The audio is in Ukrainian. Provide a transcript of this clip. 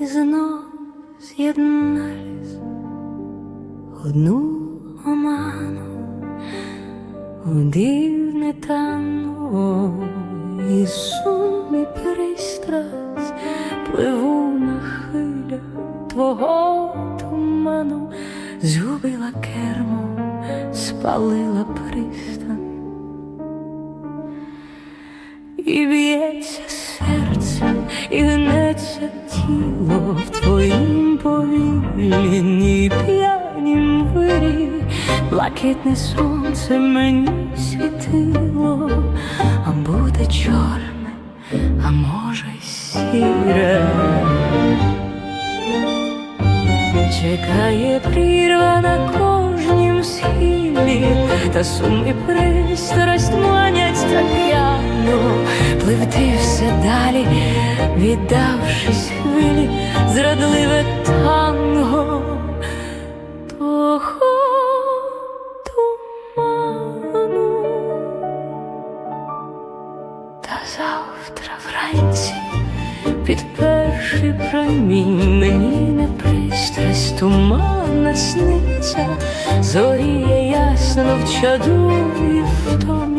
і знов з'єднались одну оману, дивне танго і сум і пристрасть пливу на хвилях твого туману, згубила кермо, спалила пристань. І б'ється серце, і гнеться тіло в твоїм повільній п'янім вирі, блакитне сонце мені світило, а буде чорне, а може й сіре. Чекає прірва на кожнім схилі, та сум і пристрасть манять так п'яно, пливти все далі, віддавшись хвилі, зрадливе танго того. Та завтра вранці під перший промінь мені не пристрасть туманна сниться, зоріє ясно в чаду і в томі